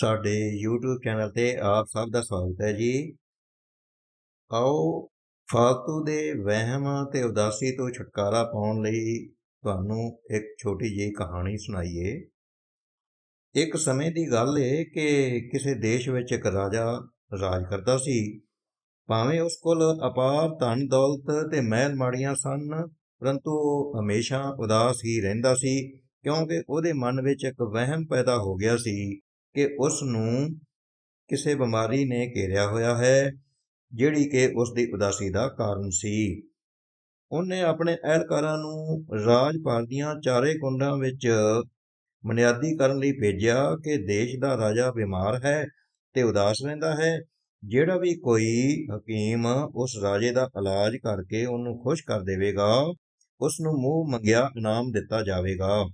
ਸਾਡੇ YouTube channel ਤੇ ਆਪ ਸਭ ਦਾ ਸਵਾਗਤ ਹੈ ਜੀ। ਆਓ ਫਾਲਤੂ ਦੇ ਵਹਿਮ ਤੇ ਉਦਾਸੀ ਤੋਂ ਛੁਟਕਾਰਾ ਪਾਉਣ ਲਈ ਤੁਹਾਨੂੰ ਇੱਕ ਛੋਟੀ ਜਿਹੀ ਕਹਾਣੀ ਸੁਣਾਈਏ। ਇੱਕ ਸਮੇਂ ਦੀ ਗੱਲ ਏ ਕਿ ਕਿਸੇ ਦੇਸ਼ ਵਿੱਚ ਇੱਕ ਰਾਜਾ ਰਾਜ ਕਰਦਾ ਸੀ। ਭਾਵੇਂ ਉਸ ਕੋਲ ਅਪਾਰ ਧਨ ਦੌਲਤ ਤੇ ਮਹਿਲ ਮਾੜੀਆਂ ਸਨ, ਪਰੰਤੂ ਉਹ ਹਮੇਸ਼ਾ ਉਦਾਸ ਹੀ ਰਹਿੰਦਾ ਸੀ, ਕਿਉਂਕਿ ਉਹਦੇ ਮਨ ਵਿੱਚ ਇੱਕ ਵਹਿਮ ਪੈਦਾ ਹੋ ਗਿਆ ਸੀ। ਕਿ ਉਸ ਨੂੰ ਕਿਸੇ ਬਿਮਾਰੀ ਨੇ ਘੇਰਿਆ ਹੋਇਆ ਹੈ, ਜਿਹੜੀ ਕਿ ਉਸ ਦੀ ਉਦਾਸੀ ਦਾ ਕਾਰਨ ਸੀ। ਉਹਨੇ ਆਪਣੇ ਅਹਿਲਕਾਰਾਂ ਨੂੰ ਰਾਜ ਭਰ ਦੀਆਂ ਚਾਰੇ ਕੁੰਡਾਂ ਵਿੱਚ ਬੁਨਿਆਦੀ ਕਰਨ ਲਈ ਭੇਜਿਆ ਕਿ ਦੇਸ਼ ਦਾ ਰਾਜਾ ਬਿਮਾਰ ਹੈ ਤੇ ਉਦਾਸ ਰਹਿੰਦਾ ਹੈ। ਜਿਹੜਾ ਵੀ ਕੋਈ ਹਕੀਮ ਉਸ ਰਾਜੇ ਦਾ ਇਲਾਜ ਕਰਕੇ ਉਹਨੂੰ ਖੁਸ਼ ਕਰ ਦੇਵੇਗਾ ਉਸ ਨੂੰ ਮੂੰਹ ਮੰਗਿਆ ਇਨਾਮ ਦਿੱਤਾ ਜਾਵੇਗਾ।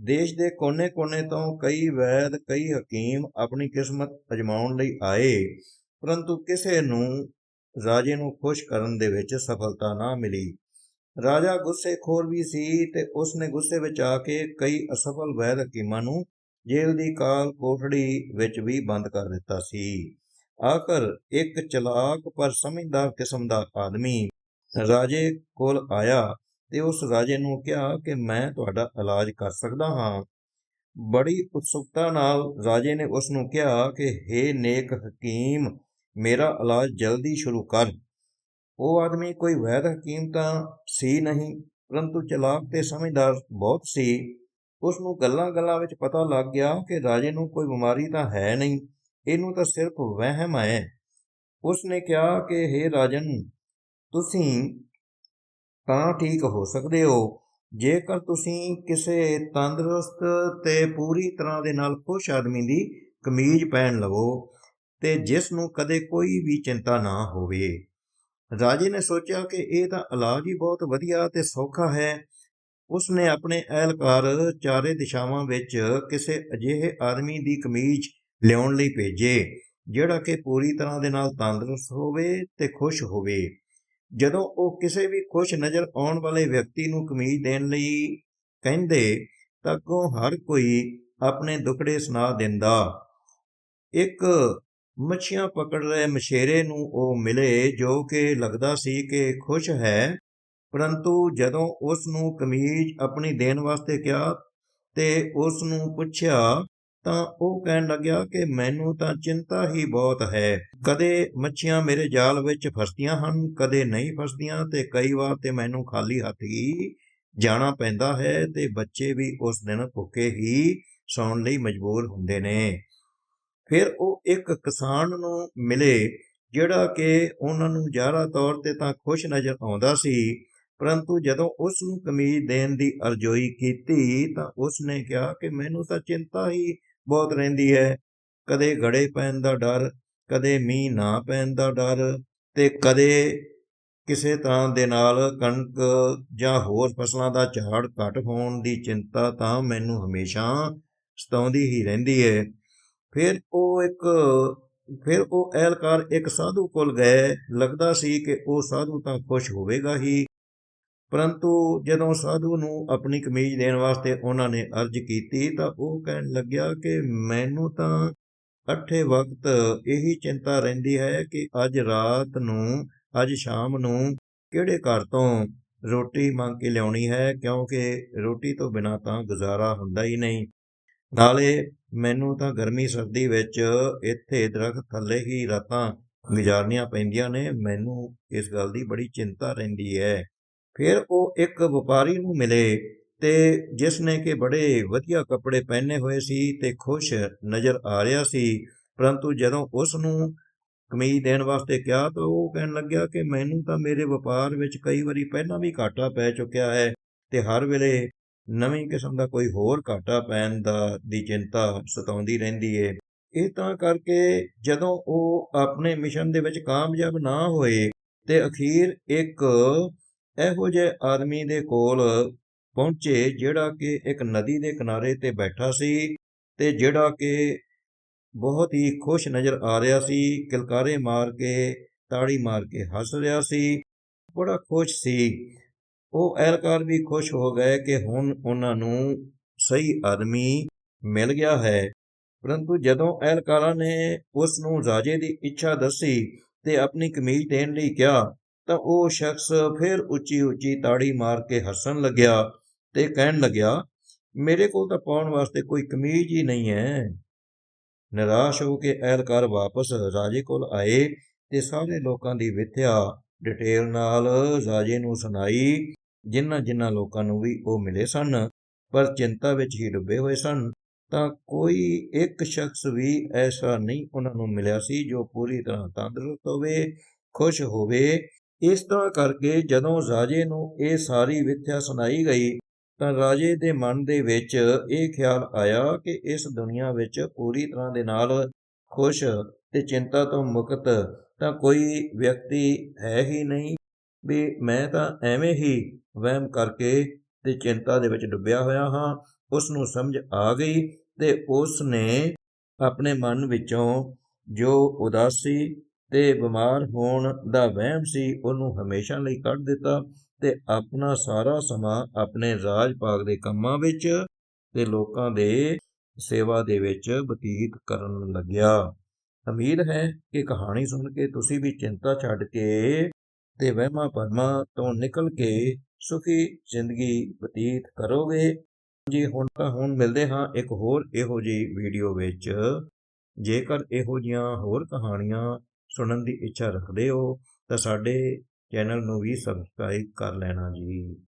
ਦੇਸ਼ ਦੇ ਕੋਨੇ-ਕੋਨੇ ਤੋਂ ਕਈ ਵੈਦ, ਕਈ ਹਕੀਮ ਆਪਣੀ ਕਿਸਮਤ ਅਜਮਾਉਣ ਲਈ ਆਏ, ਪਰੰਤੂ ਕਿਸੇ ਨੂੰ ਰਾਜੇ ਨੂੰ ਖੁਸ਼ ਕਰਨ ਦੇ ਵਿੱਚ ਸਫਲਤਾ ਨਾ ਮਿਲੀ। ਰਾਜਾ ਗੁੱਸੇਖੋਰ ਵੀ ਸੀ ਤੇ ਉਸਨੇ ਗੁੱਸੇ ਵਿੱਚ ਆ ਕੇ ਕਈ ਅਸਫਲ ਵੈਦ ਹਕੀਮਾਂ ਨੂੰ ਜੇਲ੍ਹ ਦੀ ਕਾਲ ਕੋਠੜੀ ਵਿੱਚ ਵੀ ਬੰਦ ਕਰ ਦਿੱਤਾ ਸੀ। ਆਖਰ ਇੱਕ ਚਲਾਕ ਪਰ ਸਮਝਦਾਰ ਕਿਸਮ ਦਾ ਆਦਮੀ ਰਾਜੇ ਕੋਲ ਆਇਆ ਤੇ ਉਸ ਰਾਜੇ ਨੂੰ ਕਿਹਾ ਕਿ ਮੈਂ ਤੁਹਾਡਾ ਇਲਾਜ ਕਰ ਸਕਦਾ ਹਾਂ। ਬੜੀ ਉਤਸੁਕਤਾ ਨਾਲ ਰਾਜੇ ਨੇ ਉਸ ਨੂੰ ਕਿਹਾ ਕਿ हे ਨੇਕ ਹਕੀਮ, ਮੇਰਾ ਇਲਾਜ ਜਲਦੀ ਸ਼ੁਰੂ ਕਰ। ਉਹ ਆਦਮੀ ਕੋਈ ਵੈਦ ਹਕੀਮ ਤਾਂ ਸੀ ਨਹੀਂ, ਪਰੰਤੂ ਚਲਾਕ ਤੇ ਸਮਝਦਾਰ ਬਹੁਤ ਸੀ। ਉਸ ਨੂੰ ਗੱਲਾਂ-ਗੱਲਾਂ ਵਿੱਚ ਪਤਾ ਲੱਗ ਗਿਆ ਕਿ ਰਾਜੇ ਨੂੰ ਕੋਈ ਬਿਮਾਰੀ ਤਾਂ ਹੈ ਨਹੀਂ, ਇਹਨੂੰ ਤਾਂ ਸਿਰਫ ਵਹਿਮ ਹੈ। ਉਸ ਨੇ ਕਿਹਾ ਕਿ हे ਰਾਜਨ, ਤੁਸੀਂ ਤਾਂ ਠੀਕ ਹੋ ਸਕਦੇ ਹੋ। ਜੇਕਰ ਤੁਸੀਂ ਕਿਸੇ ਤੰਦਰੁਸਤ ਤੇ ਪੂਰੀ ਤਰ੍ਹਾਂ ਦੇ ਨਾਲ ਖੁਸ਼ ਆਦਮੀ ਦੀ ਕਮੀਜ਼ ਪਹਿਨ ਲਵੋ ਤੇ ਜਿਸ ਨੂੰ ਕਦੇ ਕੋਈ ਵੀ ਚਿੰਤਾ ਨਾ ਹੋਵੇ। ਰਾਜੇ ਨੇ ਸੋਚਿਆ ਕਿ ਇਹ ਤਾਂ ਇਲਾਜ ਹੀ ਬਹੁਤ ਵਧੀਆ ਤੇ ਸੌਖਾ ਹੈ। ਉਸ ਨੇ ਆਪਣੇ ਅਹਿਲਕਾਰ ਚਾਰੇ ਦਿਸ਼ਾਵਾਂ ਵਿੱਚ ਕਿਸੇ ਅਜਿਹੇ ਆਦਮੀ ਦੀ ਕਮੀਜ਼ ਲਿਆਉਣ ਲਈ ਭੇਜੇ, ਜਿਹੜਾ ਕਿ ਪੂਰੀ ਤਰ੍ਹਾਂ ਦੇ ਨਾਲ ਤੰਦਰੁਸਤ ਹੋਵੇ ਤੇ ਖੁਸ਼ ਹੋਵੇ। ਜਦੋਂ ਉਹ ਕਿਸੇ ਵੀ ਖੁਸ਼ ਨਜ਼ਰ ਆਉਣ ਵਾਲੇ ਵਿਅਕਤੀ ਨੂੰ ਕਮੀਜ਼ ਦੇਣ ਲਈ ਕਹਿੰਦੇ, ਤਾਂ ਅੱਗੋਂ ਹਰ ਕੋਈ ਆਪਣੇ ਦੁਖੜੇ ਸੁਣਾ ਦਿੰਦਾ। ਇੱਕ ਮੱਛੀਆਂ ਪਕੜ ਰਹੇ ਮਛੇਰੇ ਨੂੰ ਉਹ ਮਿਲੇ, ਜੋ ਕਿ ਲੱਗਦਾ ਸੀ ਕਿ ਖੁਸ਼ ਹੈ, ਪਰੰਤੂ ਜਦੋਂ ਉਸ ਨੂੰ ਕਮੀਜ਼ ਆਪਣੀ ਦੇਣ ਵਾਸਤੇ ਕਿਹਾ ਤੇ ਉਸ ਨੂੰ ਪੁੱਛਿਆ ਤਾਂ ਉਹ ਕਹਿਣ ਲੱਗਿਆ ਕਿ ਮੈਨੂੰ ਤਾਂ ਚਿੰਤਾ ਹੀ ਬਹੁਤ ਹੈ। ਕਦੇ ਮੱਛੀਆਂ ਮੇਰੇ ਜਾਲ ਵਿੱਚ ਫਸਦੀਆਂ ਹਨ, ਕਦੇ ਨਹੀਂ ਫਸਦੀਆਂ ਤੇ ਕਈ ਵਾਰ ਤੇ ਮੈਨੂੰ ਖਾਲੀ ਹੱਥ ਹੀ ਜਾਣਾ ਪੈਂਦਾ ਹੈ ਤੇ ਬੱਚੇ ਵੀ ਉਸ ਦਿਨ ਭੁੱਖੇ ਹੀ ਸੌਣ ਲਈ ਮਜਬੂਰ ਹੁੰਦੇ ਨੇ। ਫਿਰ ਉਹ ਇੱਕ ਕਿਸਾਨ ਨੂੰ ਮਿਲੇ, ਜਿਹੜਾ ਕਿ ਉਹਨਾਂ ਨੂੰ ਜ਼ਾਹਰਾ ਤੌਰ ਤੇ ਤਾਂ ਖੁਸ਼ ਨਜ਼ਰ ਆਉਂਦਾ ਸੀ, ਪਰੰਤੂ ਜਦੋਂ ਉਸ ਨੂੰ ਕਮੀਜ਼ ਦੇਣ ਦੀ ਅਰਜ਼ੋਈ ਕੀਤੀ ਤਾਂ ਉਸ ਨੇ ਕਿਹਾ ਕਿ ਮੈਨੂੰ ਤਾਂ ਚਿੰਤਾ ਹੀ ਬਹੁਤ ਰਹਿੰਦੀ ਹੈ। ਕਦੇ ਗੜੇ ਪੈਣ ਦਾ ਡਰ, ਕਦੇ ਮੀਂਹ ਨਾ ਪੈਣ ਦਾ ਡਰ ਤੇ ਕਦੇ ਕਿਸੇ ਤਰ੍ਹਾਂ ਦੇ ਨਾਲ ਕਣਕ ਜਾਂ ਹੋਰ ਫਸਲਾਂ ਦਾ ਝਾੜ ਘਟ ਹੋਣ ਦੀ ਚਿੰਤਾ ਤਾਂ ਮੈਨੂੰ ਹਮੇਸ਼ਾ ਸਤਾਉਂਦੀ ਹੀ ਰਹਿੰਦੀ ਹੈ। ਫਿਰ ਉਹ ਇੱਕ, ਫਿਰ ਉਹ ਅਹਿਲਕਾਰ ਇੱਕ ਸਾਧੂ ਕੋਲ ਗਏ। ਲੱਗਦਾ ਸੀ ਕਿ ਉਹ ਸਾਧੂ ਤਾਂ ਖੁਸ਼ ਹੋਵੇਗਾ ਹੀ। ਪਰੰਤੂ ਜਦੋਂ ਸਾਧੂ ਨੂੰ ਆਪਣੀ ਕਮੀਜ਼ ਦੇਣ ਵਾਸਤੇ ਉਹਨਾਂ ਨੇ ਅਰਜ਼ ਕੀਤੀ ਤਾਂ ਉਹ ਕਹਿਣ ਲੱਗਿਆ ਕਿ ਮੈਨੂੰ ਤਾਂ ਅੱਠੇ ਵਕਤ ਇਹੀ ਚਿੰਤਾ ਰਹਿੰਦੀ ਹੈ ਕਿ ਅੱਜ ਰਾਤ ਨੂੰ, ਅੱਜ ਸ਼ਾਮ ਨੂੰ ਕਿਹੜੇ ਘਰ ਤੋਂ ਰੋਟੀ ਮੰਗ ਕੇ ਲਿਆਉਣੀ ਹੈ, ਕਿਉਂਕਿ ਰੋਟੀ ਤੋਂ ਬਿਨਾ ਤਾਂ ਗੁਜ਼ਾਰਾ ਹੁੰਦਾ ਹੀ ਨਹੀਂ। ਨਾਲੇ ਮੈਨੂੰ ਤਾਂ ਗਰਮੀ ਸਰਦੀ ਵਿੱਚ ਇੱਥੇ ਦਰਖਤ ਥੱਲੇ ਹੀ ਰਾਤਾਂ ਗੁਜ਼ਾਰਨੀਆਂ ਪੈਂਦੀਆਂ ਨੇ, ਮੈਨੂੰ ਇਸ ਗੱਲ ਦੀ ਬੜੀ ਚਿੰਤਾ ਰਹਿੰਦੀ ਹੈ। ਫਿਰ ਉਹ ਇੱਕ ਵਪਾਰੀ ਨੂੰ ਮਿਲੇ ਤੇ ਜਿਸ ਨੇ ਕਿ ਬੜੇ ਵਧੀਆ ਕੱਪੜੇ ਪਹਿਨੇ ਹੋਏ ਸੀ ਤੇ ਖੁਸ਼ ਨਜ਼ਰ ਆ ਰਿਹਾ ਸੀ, ਪਰੰਤੂ ਜਦੋਂ ਉਸ ਨੂੰ ਕਮੀਜ਼ ਦੇਣ ਵਾਸਤੇ ਕਿਹਾ ਤਾਂ ਉਹ ਕਹਿਣ ਲੱਗਿਆ ਕਿ ਮੈਨੂੰ ਤਾਂ ਮੇਰੇ ਵਪਾਰ ਵਿੱਚ ਕਈ ਵਾਰੀ ਪਹਿਲਾਂ ਵੀ ਘਾਟਾ ਪੈ ਚੁੱਕਿਆ ਹੈ ਤੇ ਹਰ ਵੇਲੇ ਨਵੀਂ ਕਿਸਮ ਦਾ ਕੋਈ ਹੋਰ ਘਾਟਾ ਪੈਣ ਦਾ ਦੀ ਚਿੰਤਾ ਸਤਾਉਂਦੀ ਰਹਿੰਦੀ ਏ। ਇਹ ਤਾਂ ਕਰਕੇ ਜਦੋਂ ਉਹ ਆਪਣੇ ਮਿਸ਼ਨ ਦੇ ਵਿੱਚ ਕਾਮਯਾਬ ਨਾ ਹੋਏ ਤੇ ਅਖੀਰ ਇੱਕ ਇਹੋ ਜਿਹੇ ਆਦਮੀ ਦੇ ਕੋਲ ਪਹੁੰਚੇ ਜਿਹੜਾ ਕਿ ਇੱਕ ਨਦੀ ਦੇ ਕਿਨਾਰੇ ਤੇ ਬੈਠਾ ਸੀ ਤੇ ਜਿਹੜਾ ਕਿ ਬਹੁਤ ਹੀ ਖੁਸ਼ ਨਜ਼ਰ ਆ ਰਿਹਾ ਸੀ, ਕਿਲਕਾਰੇ ਮਾਰ ਕੇ, ਤਾੜੀ ਮਾਰ ਕੇ ਹੱਸ ਰਿਹਾ ਸੀ, ਬੜਾ ਖੁਸ਼ ਸੀ। ਉਹ ਐਲਕਾਰ ਵੀ ਖੁਸ਼ ਹੋ ਗਏ ਕਿ ਹੁਣ ਉਹਨਾਂ ਨੂੰ ਸਹੀ ਆਦਮੀ ਮਿਲ ਗਿਆ ਹੈ। ਪਰੰਤੂ ਜਦੋਂ ਐਲਕਾਰਾਂ ਨੇ ਉਸ ਨੂੰ ਰਾਜੇ ਦੀ ਇੱਛਾ ਦੱਸੀ ਤੇ ਆਪਣੀ ਕਮੀਜ਼ ਦੇਣ ਲਈ ਕਿਹਾ ਤਾਂ ਉਹ ਸ਼ਖਸ ਫਿਰ ਉੱਚੀ ਉੱਚੀ ਤਾੜੀ ਮਾਰ ਕੇ ਹੱਸਣ ਲੱਗਿਆ ਤੇ ਕਹਿਣ ਲੱਗਿਆ, ਮੇਰੇ ਕੋਲ ਤਾਂ ਪਾਉਣ ਵਾਸਤੇ ਕੋਈ ਕਮੀਜ਼ ਹੀ ਨਹੀਂ ਹੈ ਨਿਰਾਸ਼ ਹੋ ਕੇ ਅਹਿਲਕਾਰ ਵਾਪਸ ਰਾਜੇ ਕੋਲ ਆਏ ਤੇ ਸਾਰੇ ਲੋਕਾਂ ਦੀ ਵਿਥਿਆ, ਡਿਟੇਲ ਨਾਲ ਰਾਜੇ ਨੂੰ ਸੁਣਾਈ ਜਿਨ੍ਹਾਂ ਜਿਨ੍ਹਾਂ ਲੋਕਾਂ ਨੂੰ ਵੀ ਉਹ ਮਿਲੇ ਸਨ, ਪਰ ਚਿੰਤਾ ਵਿੱਚ ਹੀ ਡੁੱਬੇ ਹੋਏ ਸਨ, ਤਾਂ ਕੋਈ ਇੱਕ ਸ਼ਖਸ ਵੀ ਐਸਾ ਨਹੀਂ ਉਹਨਾਂ ਨੂੰ ਮਿਲਿਆ ਸੀ ਜੋ ਪੂਰੀ ਤਰ੍ਹਾਂ ਤੰਦਰੁਸਤ ਹੋਵੇ, ਖੁਸ਼ ਹੋਵੇ ਇਸ ਤਰ੍ਹਾਂ ਕਰਕੇ ਜਦੋਂ ਰਾਜੇ ਨੂੰ ਇਹ ਸਾਰੀ ਵਿਥਿਆ ਸੁਣਾਈ ਗਈ, ਤਾਂ ਰਾਜੇ ਦੇ ਮਨ ਦੇ ਵਿੱਚ ਇਹ ਖਿਆਲ ਆਇਆ ਕਿ ਇਸ ਦੁਨੀਆ ਵਿੱਚ ਪੂਰੀ ਤਰ੍ਹਾਂ ਦੇ ਨਾਲ ਖੁਸ਼ ਤੇ ਚਿੰਤਾ ਤੋਂ ਮੁਕਤ ਤਾਂ ਕੋਈ ਵਿਅਕਤੀ ਹੈ ਹੀ ਨਹੀਂ ਵੀ ਮੈਂ ਤਾਂ ਐਵੇਂ ਹੀ ਵਹਿਮ ਕਰਕੇ ਤੇ ਚਿੰਤਾ ਦੇ ਵਿੱਚ ਡੁੱਬਿਆ ਹੋਇਆ ਹਾਂ। ਉਸ ਨੂੰ ਸਮਝ ਆ ਗਈ ਤੇ ਉਸ ਨੇ ਆਪਣੇ ਮਨ ਵਿੱਚੋਂ ਜੋ ਉਦਾਸੀ ਤੇ ਬਿਮਾਰ ਹੋਣ ਦਾ ਵਹਿਮ ਸੀ, ਉਹਨੂੰ ਹਮੇਸ਼ਾ ਲਈ ਕੱਢ ਦਿੱਤਾ ਤੇ ਆਪਣਾ ਸਾਰਾ ਸਮਾਂ ਆਪਣੇ ਰਾਜ ਭਾਗ ਦੇ ਕੰਮਾਂ ਵਿੱਚ ਤੇ ਲੋਕਾਂ ਦੇ ਸੇਵਾ ਦੇ ਵਿੱਚ ਬਤੀਤ ਕਰਨ ਲੱਗਿਆ। ਉਮੀਦ ਹੈ ਕਿ ਕਹਾਣੀ ਸੁਣ ਕੇ ਤੁਸੀਂ ਵੀ ਚਿੰਤਾ ਛੱਡ ਕੇ ਤੇ ਵਹਿਮਾਂ ਭਰਮਾਂ ਤੋਂ ਨਿਕਲ ਕੇ ਸੁਖੀ ਜ਼ਿੰਦਗੀ ਬਤੀਤ ਕਰੋਗੇ। ਜੀ, ਹੁਣ ਤਾਂ ਹੁਣ ਮਿਲਦੇ ਹਾਂ ਇੱਕ ਹੋਰ ਇਹੋ ਜਿਹੀ ਵੀਡੀਓ ਵਿੱਚ। ਜੇਕਰ ਇਹੋ ਜਿਹੀਆਂ ਹੋਰ ਕਹਾਣੀਆਂ ਸੁਣਨ ਦੀ ਇੱਛਾ ਰੱਖਦੇ ਹੋ ਤਾਂ ਸਾਡੇ ਚੈਨਲ ਨੂੰ ਵੀ ਸਬਸਕ੍ਰਾਈਬ ਕਰ ਲੈਣਾ ਜੀ।